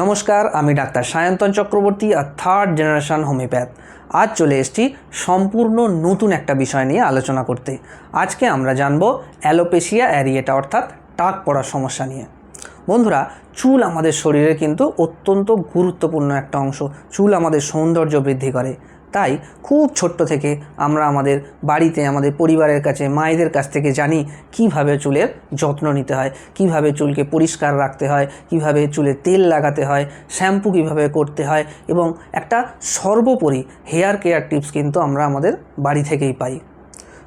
নমস্কার, আমি ডাক্তার সায়ন্তন চক্রবর্তী আর থার্ড জেনারেশান হোমিওপ্যাথ আজ চলে এসেছি সম্পূর্ণ নতুন একটা বিষয় নিয়ে আলোচনা করতে। আজকে আমরা জানব অ্যালোপেশিয়া অ্যারিয়েটা, অর্থাৎ টাক পড়ার সমস্যা নিয়ে। বন্ধুরা, চুল আমাদের শরীরে কিন্তু অত্যন্ত গুরুত্বপূর্ণ একটা অংশ। চুল আমাদের সৌন্দর্য বৃদ্ধি করে। তাই খুব ছোট্ট থেকে আমরা আমাদের বাড়িতে, আমাদের পরিবারের কাছে, মায়েদের কাছ থেকে জানি কীভাবে চুলের যত্ন নিতে হয়, কীভাবে চুলকে পরিষ্কার রাখতে হয়, কীভাবে চুলে তেল লাগাতে হয়, শ্যাম্পু কীভাবে করতে হয় এবং একটা সর্বোপরি হেয়ার কেয়ার টিপস কিন্তু আমরা আমাদের বাড়ি থেকেই পাই।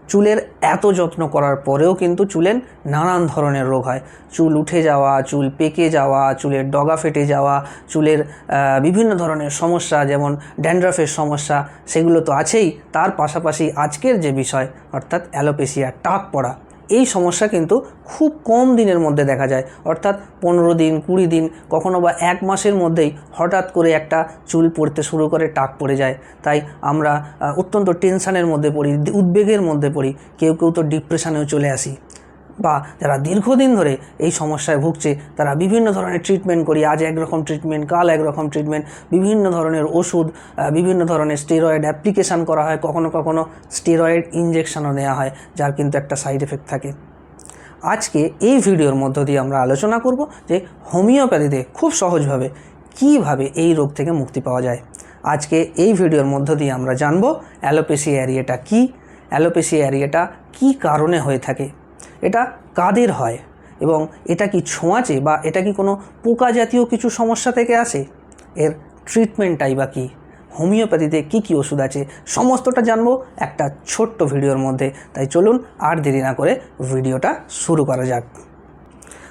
চুলের এত যত্ন করার পরেও কিন্তু চুলের নানান ধরনের রোগ হয়। চুল উঠে যাওয়া, চুল পেকে যাওয়া, চুলের ডগা ফেটে যাওয়া, চুলের বিভিন্ন ধরনের সমস্যা যেমন ড্যান্ড্রাফের সমস্যা, সেগুলো তো আছেই। তার পাশাপাশি আজকের যে বিষয়, অর্থাৎ অ্যালোপেসিয়া টাক পড়া এই সমস্যা কিন্তু খুব কম দিনের মধ্যে দেখা যায়। অর্থাৎ পনেরো দিন, কুড়ি দিন, কখনো বা এক মাসের মধ্যেই হঠাৎ করে একটা চুল পড়তে শুরু করে, টাক পড়ে যায়। তাই আমরা অত্যন্ত টেনশানের মধ্যে পড়ি, উদ্বেগের মধ্যে পড়ি। কেউ কেউ তো ডিপ্রেশনেও চলে আসি। বা যারা দীর্ঘদিন ধরে এই সমস্যায় ভুগছে, তারা বিভিন্ন ধরনের ট্রিটমেন্ট করি। আজ একরকম ট্রিটমেন্ট কাল একরকম ট্রিটমেন্ট বিভিন্ন ধরনের ওষুধ বিভিন্ন ধরনের স্টেরয়েড অ্যাপ্লিকেশান করা হয়। কখনো কখনো স্টেরয়েড ইঞ্জেকশনও নেওয়া হয়, যার কিন্তু একটা সাইড এফেক্ট থাকে। আজকে এই ভিডিওর মধ্য দিয়ে আমরা আলোচনা করব যে হোমিওপ্যাথিতে খুব সহজভাবে কীভাবে এই রোগ থেকে মুক্তি পাওয়া যায়। আজকে এই ভিডিওর মধ্য দিয়ে আমরা জানব অ্যালোপেসি অ্যারিয়েটা কি, অ্যালোপেসি অ্যারিয়েটা কি কারণে হয়ে থাকে। এটা কাদের হয়? এবং এটা কি ছোঁয়াচে বা এটা কি কোনো পোকা জাতীয় কিছু সমস্যা থেকে আসে? এর ট্রিটমেন্টটাই বা কী? হোমিওপ্যাথিতে কী কী ওষুধ আছে? সমস্তটা জানব একটা ছোট্ট ভিডিওর মধ্যে। তাই চলুন আর দেরি না করে ভিডিওটা শুরু করা যাক।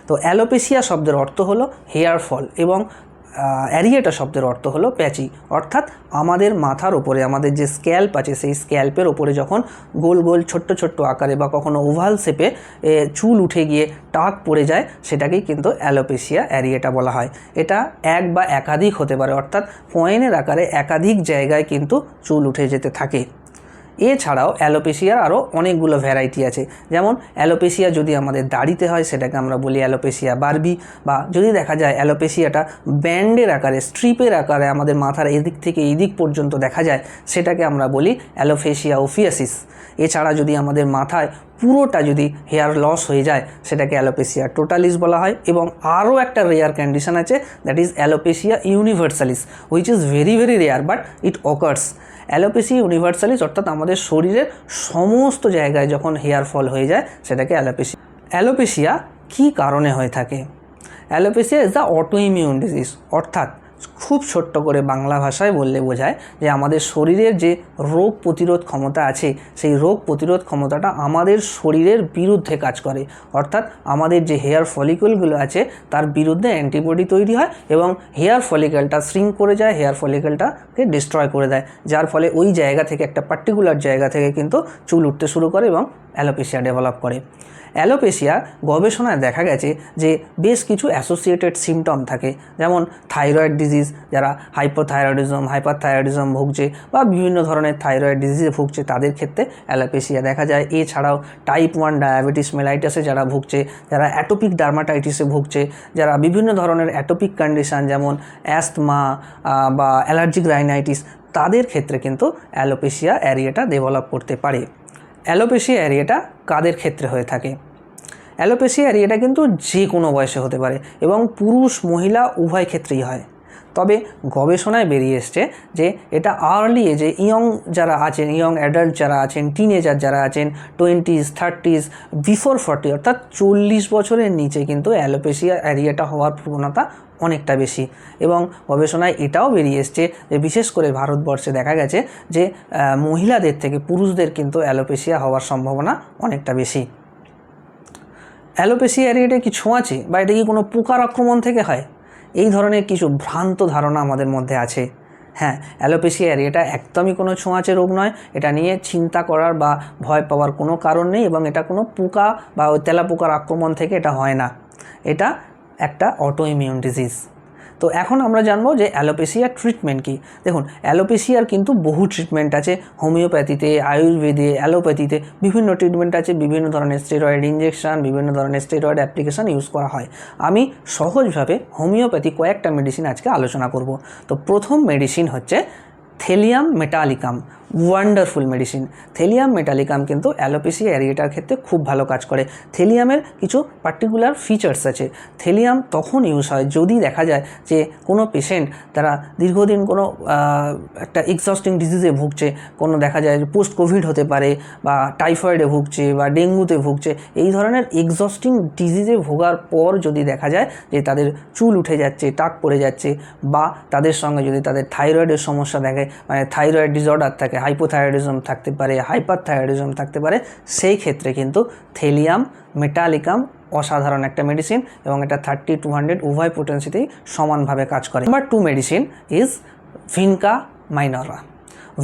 তো অ্যালোপেসিয়া শব্দের অর্থ হলো হেয়ার ফল এবং অ্যারিয়েটা শব্দের অর্থ হলো প্যাচি। অর্থাৎ আমাদের মাথার ওপরে আমাদের যে স্ক্যাল্প আছে, সেই স্ক্যাল্পের ওপরে যখন গোল গোল ছোট্ট ছোট্ট আকারে বা কখনো ওভাল শেপে চুল উঠে গিয়ে টাক পড়ে যায়, সেটাকেই কিন্তু অ্যালোপেশিয়া অ্যারিয়েটা বলা হয়। এটা এক বা একাধিক হতে পারে, অর্থাৎ পয়েন্টের আকারে একাধিক জায়গায় কিন্তু চুল উঠে যেতে থাকে। এছাড়াও অ্যালোপেশিয়ার আরও অনেকগুলো ভ্যারাইটি আছে। যেমন অ্যালোপেশিয়া যদি আমাদের দাড়িতে হয়, সেটাকে আমরা বলি অ্যালোপেশিয়া বারবি, বা যদি দেখা যায় অ্যালোপেশিয়াটা ব্যান্ডের আকারে স্ট্রিপের আকারে আমাদের মাথার এদিক থেকে এদিক পর্যন্ত দেখা যায়, সেটাকে আমরা বলি অ্যালোফেশিয়া ওফিয়াসিস এছাড়া যদি আমাদের মাথায় পুরোটা যদি হেয়ার লস হয়ে যায়, সেটাকে অ্যালোপেশিয়া টোটালিস বলা হয় এবং আরও একটা রেয়ার কন্ডিশন আছে that is alopecia universalis which is very very rare but it occurs alopecia universalis অর্থাৎ আমাদের শরীরের সমস্ত জায়গায় যখন হেয়ার ফল হয়ে যায়, সেটাকে অ্যালোপেসি অ্যালোপেশিয়া কী কারণে হয়ে থাকে? Alopecia is the autoimmune disease অর্থাৎ খুব ছোট্ট করে বাংলা ভাষায় বললে বোঝায় যে আমাদের শরীরের যে রোগ প্রতিরোধ ক্ষমতা আছে, সেই রোগ প্রতিরোধ ক্ষমতাটা আমাদের শরীরের বিরুদ্ধে কাজ করে। অর্থাৎ আমাদের যে হেয়ার ফলিকলগুলো আছে, তার বিরুদ্ধে অ্যান্টিবডি তৈরি হয় এবং হেয়ার ফলিকলটা শ্রিঙ্ক করে যায়, হেয়ার ফলিকলটাকে ডিস্ট্রয় করে দেয়। যার ফলে ওই জায়গা থেকে, একটা পার্টিকুলার জায়গা থেকে কিন্তু চুল উঠতে শুরু করে এবং অ্যালোপেশিয়া ডেভেলপ করে। অ্যালোপেশিয়া গবেষণায় দেখা গেছে যে বেশ কিছু অ্যাসোসিয়েটেড সিমটম থাকে, যেমন থাইরয়েড ডিজিজ যারা হাইপোথাইরয়েডিজম হাইপারথাইরয়েডিজম ভুগছে বা বিভিন্ন ধরনের থাইরয়েড ডিজিজে ভুগছে, তাদের ক্ষেত্রে অ্যালোপেশিয়া দেখা যায়। এছাড়াও টাইপ ওয়ান ডায়াবেটিস মেলাইটাসে যারা ভুগছে, যারা অ্যাটোপিক ডার্মাটাইটিসে ভুগছে, যারা বিভিন্ন ধরনের অ্যাটোপিক কন্ডিশন যেমন অ্যাস্তমা বা অ্যালার্জিক রাইনাইটিস তাদের ক্ষেত্রে কিন্তু অ্যালোপেশিয়া অ্যারিয়াটা ডেভেলপ করতে পারে। অ্যালোপেশিয়া এরিয়াটা কাদের ক্ষেত্রে হয়ে থাকে? অ্যালোপেশিয়া এরিয়াটা কিন্তু যে কোনো বয়সে হতে পারে এবং পুরুষ, মহিলা উভয় ক্ষেত্রেই হয়। তবে গবেষণায় বেরিয়ে এসছে যে এটা আর্লি এজে ইয়ং যারা আছেন ইয়ং অ্যাডাল্ট যারা আছেন টিনেজার যারা আছেন টোয়েন্টিজ থার্টিজ বিফোর ফর্টি অর্থাৎ চল্লিশ বছরের নিচে কিন্তু অ্যালোপেশিয়া অ্যারিয়াটা হওয়ার প্রবণতা অনেকটা বেশি। এবং গবেষণায় এটাও বেরিয়ে এসছে যে বিশেষ করে ভারতবর্ষে দেখা গেছে যে মহিলাদের থেকে পুরুষদের কিন্তু অ্যালোপেশিয়া হওয়ার সম্ভাবনা অনেকটা বেশি। অ্যালোপেসি অ্যারিয়াটা কি ছোঁয়াচে বা এটা কি কোনো পোকার আক্রমণ থেকে হয়? এই ধরনের কিছু ভ্রান্ত ধারণা আমাদের মধ্যে আছে। হ্যাঁ অ্যালোপেশিয়ারি এটা একদমই কোনো ছোঁয়াচে রোগ নয়। এটা নিয়ে চিন্তা করার বা ভয় পাওয়ার কোনো কারণ নেই এবং এটা কোনো পোকা বা ওই তেলা পোকার আক্রমণ থেকে এটা হয় না। এটা একটা অটো ইমিউন ডিজিজ তো এখন আমরা জানব যে অ্যালোপেসিয়ার ট্রিটমেন্ট কী। দেখুন, অ্যালোপেসিয়ার কিন্তু বহু ট্রিটমেন্ট আছে। হোমিওপ্যাথিতে, আয়ুর্বেদে, অ্যালোপ্যাথিতে বিভিন্ন ট্রিটমেন্ট আছে। বিভিন্ন ধরনের স্টেরয়েড ইঞ্জেকশান বিভিন্ন ধরনের স্টেরয়েড অ্যাপ্লিকেশান ইউজ করা হয়। আমি সহজভাবে হোমিওপ্যাথি কয়েকটা মেডিসিন আজকে আলোচনা করব। তো প্রথম মেডিসিন হচ্ছে thallium metallicum. Wonderful medicine thallium metallicum কিন্তু অ্যালোপেসিয়া অ্যারিয়েটার ক্ষেত্রে খুব ভালো কাজ করে। থেলিয়ামের কিছু পার্টিকুলার ফিচার্স আছে। থেলিয়াম তখন ইউজ হয় যদি দেখা যায় যে কোনো পেশেন্ট তারা দীর্ঘদিন কোনো একটা এক্সস্টিং ডিজিজে ভুগছে, কোনো দেখা যায় পোস্ট কোভিড হতে পারে বা টাইফয়েডে ভুগছে বা ডেঙ্গুতে ভুগছে, এই ধরনের এক্সস্টিং ডিজিজে ভোগার পর যদি দেখা যায় যে তাদের চুল উঠে যাচ্ছে টাক পড়ে যাচ্ছে বা তাদের সঙ্গে যদি তাদের থাইরয়েডের সমস্যা দেখে মানে থাইরয়েড ডিসঅর্ডার থাকে হাইপোথাইরয়েডিজম থাকতে পারে হাইপার থাইরয়েডিজম থাকতে পারে, সেই ক্ষেত্রে কিন্তু থেলিয়াম মেটালিকাম অসাধারণ একটা মেডিসিন এবং এটা থার্টি টু হান্ড্রেড উভয় পোটেন্সিতেই সমানভাবে কাজ করে। Number two medicine is vinca minor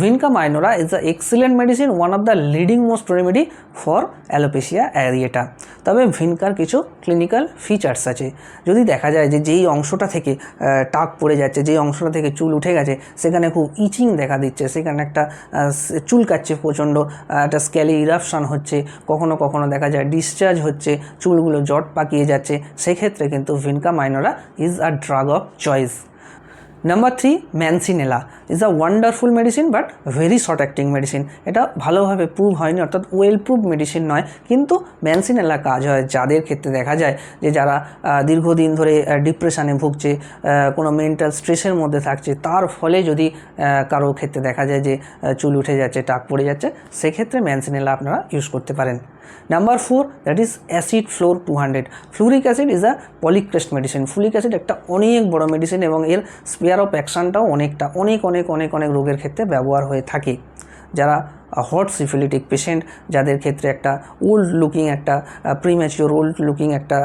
vinca minor is the excellent medicine one of the leading most remedy for alopecia areata তবে ভিনকার কিছু ক্লিনিক্যাল ফিচার্স আছে। যদি দেখা যায় যে যেই অংশটা থেকে টাক পড়ে যাচ্ছে, যেই অংশটা থেকে চুল উঠে গেছে, সেখানে খুব ইচিং দেখা দিচ্ছে, সেখানে একটা চুল কাচ্ছে প্রচণ্ড একটা স্ক্যালি ইরাপশন হচ্ছে, কখনো কখনো দেখা যায় ডিসচার্জ হচ্ছে, চুলগুলো জট পাকিয়ে যাচ্ছে, সেক্ষেত্রে কিন্তু vinca minor is a drug of choice number three mancinella is a wonderful medicine but very short acting medicine এটা ভালোভাবে প্রুভ হয়নি, অর্থাৎ ওয়েল প্রুভ মেডিসিন নয়, কিন্তু ম্যানসিনেলা কাজ হয় যাদের ক্ষেত্রে দেখা যায় যে যারা দীর্ঘদিন ধরে ডিপ্রেশনে ভুগছে কোনো মেন্টাল স্ট্রেসের মধ্যে থাকছে, তার ফলে যদি কারও ক্ষেত্রে দেখা যায় যে চুল উঠে যাচ্ছে, টাক পড়ে যাচ্ছে, সেক্ষেত্রে ম্যানসিনেলা আপনারা ইউজ করতে পারেন। Number four that is acid fluor two hundred fluoric acid is a polycrest medicine fluoric acid একটা অনেক বড় মেডিসিন এবং এর স্পেয়ার অফ অ্যাকশনটাও অনেকটা, অনেক অনেক অনেক অনেক রোগের ক্ষেত্রে ব্যবহার হয়ে থাকে। যারা হট সিফিলিটিক পেশেন্ট যাদের ক্ষেত্রে একটা ওল্ড লুকিং একটা প্রিম্যাচিওর ওল্ড লুকিং একটা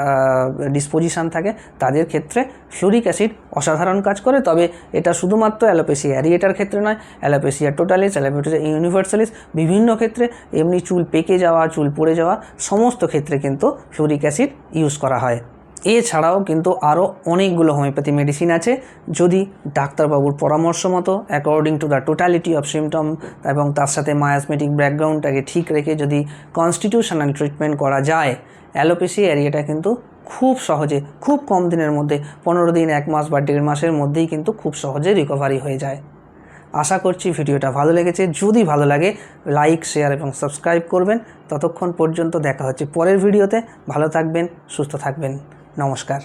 ডিসপোজিশন থাকে, তাদের ক্ষেত্রে ফ্লুরিক অ্যাসিড অসাধারণ কাজ করে। তবে এটা শুধুমাত্র অ্যালোপেসিয়া অ্যারিয়েটার ক্ষেত্রে নয়, অ্যালোপেসিয়া টোটালিস অ্যালোপেসিয়া ইউনিভার্সালিস বিভিন্ন ক্ষেত্রে, এমনি চুল পেকে যাওয়া, চুল পড়ে যাওয়া, সমস্ত ক্ষেত্রে কিন্তু ফ্লুরিক অ্যাসিড ইউজ করা হয়। এছাড়াও কিন্তু আরও অনেকগুলো হোমিওপ্যাথি মেডিসিন আছে। যদি ডাক্তারবাবুর পরামর্শ মতো according to the totality of symptom এবং তার সাথে মায়াসমেটিক ব্যাকগ্রাউন্ডটাকে ঠিক রেখে যদি কনস্টিটিউশনাল ট্রিটমেন্ট করা যায় অ্যালোপেসি এরিয়াটা কিন্তু খুব সহজে, খুব কম দিনের মধ্যে, পনেরো দিন, এক মাস বা দেড় মাসের মধ্যেই কিন্তু খুব সহজে রিকভারি হয়ে যায়। আশা করছি ভিডিওটা ভালো লেগেছে। যদি ভালো লাগে লাইক শেয়ার এবং সাবস্ক্রাইব করবেন। ততক্ষণ পর্যন্ত দেখা হচ্ছে পরের ভিডিওতে। ভালো থাকবেন, সুস্থ থাকবেন। নমস্কার।